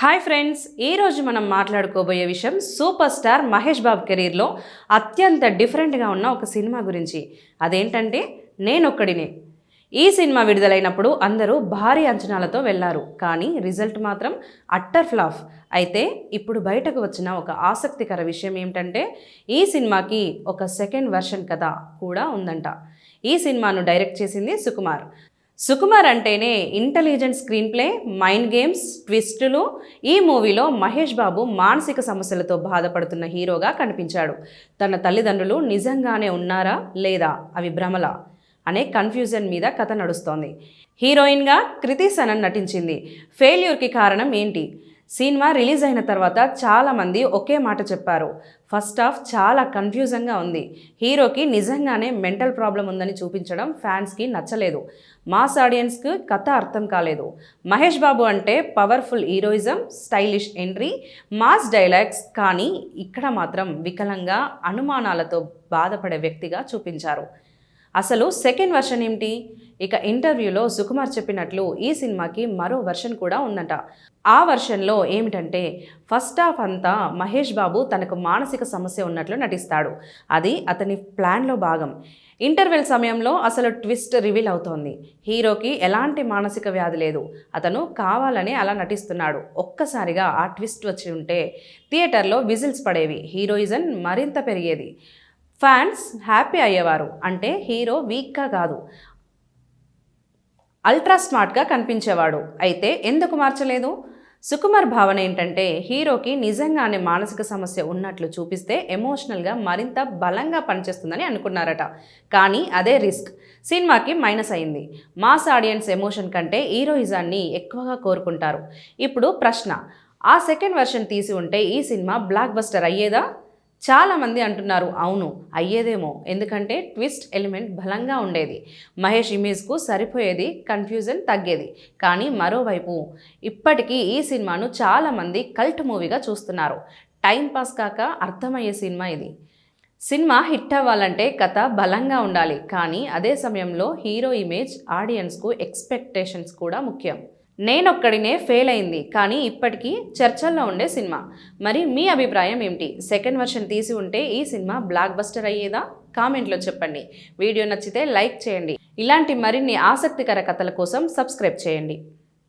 Hi friends ఈరోజు మనం మాట్లాడుకోబోయే విషయం సూపర్ స్టార్ మహేష్ బాబు కెరీర్లో అత్యంత డిఫరెంట్గా ఉన్న ఒక సినిమా గురించి. అదేంటంటే నేనొక్కడినే. ఈ సినిమా విడుదలైనప్పుడు అందరూ భారీ అంచనాలతో వెళ్ళారు కానీ రిజల్ట్ మాత్రం అట్టర్ ఫ్లాఫ్. అయితే ఇప్పుడు బయటకు వచ్చిన ఒక ఆసక్తికర విషయం ఏమిటంటే ఈ సినిమాకి ఒక సెకండ్ వెర్షన్ కథ కూడా ఉందంట. ఈ సినిమాను డైరెక్ట్ చేసింది సుకుమార్. సుకుమార్ అంటేనే intelligent screenplay mind games ట్విస్టులు. ఈ మూవీలో మహేష్ బాబు మానసిక సమస్యలతో బాధపడుతున్న హీరోగా కనిపించాడు. తన తల్లిదండ్రులు నిజంగానే ఉన్నారా లేదా? అవి భ్రమల అనే కన్ఫ్యూజన్ మీద కథ నడుస్తోంది. హీరోయిన్గా కృతి సనన్ నటించింది. ఫెయిల్యూర్కి కారణం ఏంటి? సినిమా రిలీజ్ అయిన తర్వాత చాలామంది ఒకే మాట చెప్పారు. ఫస్ట్ హాఫ్ చాలా కన్ఫ్యూజన్గా ఉంది. హీరోకి నిజంగానే మెంటల్ ప్రాబ్లం ఉందని చూపించడం ఫ్యాన్స్కి నచ్చలేదు. మాస్ ఆడియన్స్కి కథ అర్థం కాలేదు. మహేష్ బాబు అంటే powerful heroism stylish entry mass dialogues కానీ ఇక్కడ మాత్రం వికలంగా అనుమానాలతో బాధపడే వ్యక్తిగా చూపించారు. అసలు సెకండ్ వర్షన్ ఏమిటి? ఇక ఇంటర్వ్యూలో సుకుమార్ చెప్పినట్లు ఈ సినిమాకి మరో వర్షన్ కూడా ఉందట. ఆ వర్షన్లో ఏమిటంటే ఫస్ట్ హాఫ్ అంతా మహేష్ బాబు తనకు మానసిక సమస్య ఉన్నట్లు నటిస్తాడు. అది అతని ప్లాన్లో భాగం. ఇంటర్వెల్ సమయంలో అసలు ట్విస్ట్ రివీల్ అవుతోంది. హీరోకి ఎలాంటి మానసిక వ్యాధి లేదు. అతను కావాలని అలా నటిస్తున్నాడు. ఒక్కసారిగా ఆ ట్విస్ట్ వచ్చి ఉంటే థియేటర్లో విజిల్స్ పడేవి. హీరోయిజన్ మరింత పెరిగేది. ఫ్యాన్స్ హ్యాపీ అయ్యేవారు. అంటే హీరో వీక్గా కాదు. అల్ట్రా స్మార్ట్గా కనిపించేవాడు. అయితే ఎందుకు మార్చలేదు? సుకుమార్ భావన ఏంటంటే హీరోకి నిజంగానే మానసిక సమస్య ఉన్నట్లు చూపిస్తే ఎమోషనల్గా మరింత బలంగా పనిచేస్తుందని అనుకున్నారట. కానీ అదే రిస్క్. సినిమాకి మైనస్ అయింది. మాస్ ఆడియన్స్ ఎమోషన్ కంటే హీరోయిజాన్ని ఎక్కువగా కోరుకుంటారు. ఇప్పుడు ప్రశ్న. ఆ సెకండ్ వెర్షన్ తీసి ఉంటే ఈ సినిమా బ్లాక్ బస్టర్ అయ్యేదా? చాలామంది అంటున్నారు అవును అయ్యేదేమో. ఎందుకంటే ట్విస్ట్ ఎలిమెంట్ బలంగా ఉండేది. మహేష్ ఇమేజ్కు సరిపోయేది కన్ఫ్యూజన్ తగ్గేది. కానీ మరోవైపు ఇప్పటికీ ఈ సినిమాను చాలామంది కల్ట్ మూవీగా చూస్తున్నారు. టైం పాస్ కాక అర్థమయ్యే సినిమా ఇది. సినిమా హిట్ అవ్వాలంటే కథ బలంగా ఉండాలి. కానీ అదే సమయంలో హీరో ఇమేజ్ ఆడియన్స్కు ఎక్స్పెక్టేషన్స్ కూడా ముఖ్యం. నేనొక్కడినే ఫెయిల్ అయింది కానీ ఇప్పటికీ చర్చల్లో ఉండే సినిమా. మరి మీ అభిప్రాయం ఏమిటి? సెకండ్ వర్షన్ తీసి ఉంటే ఈ సినిమా బ్లాక్ బస్టర్ అయ్యేదా? కామెంట్లో చెప్పండి. వీడియో నచ్చితే లైక్ చేయండి. ఇలాంటి మరిన్ని ఆసక్తికర కథల కోసం సబ్స్క్రైబ్ చేయండి.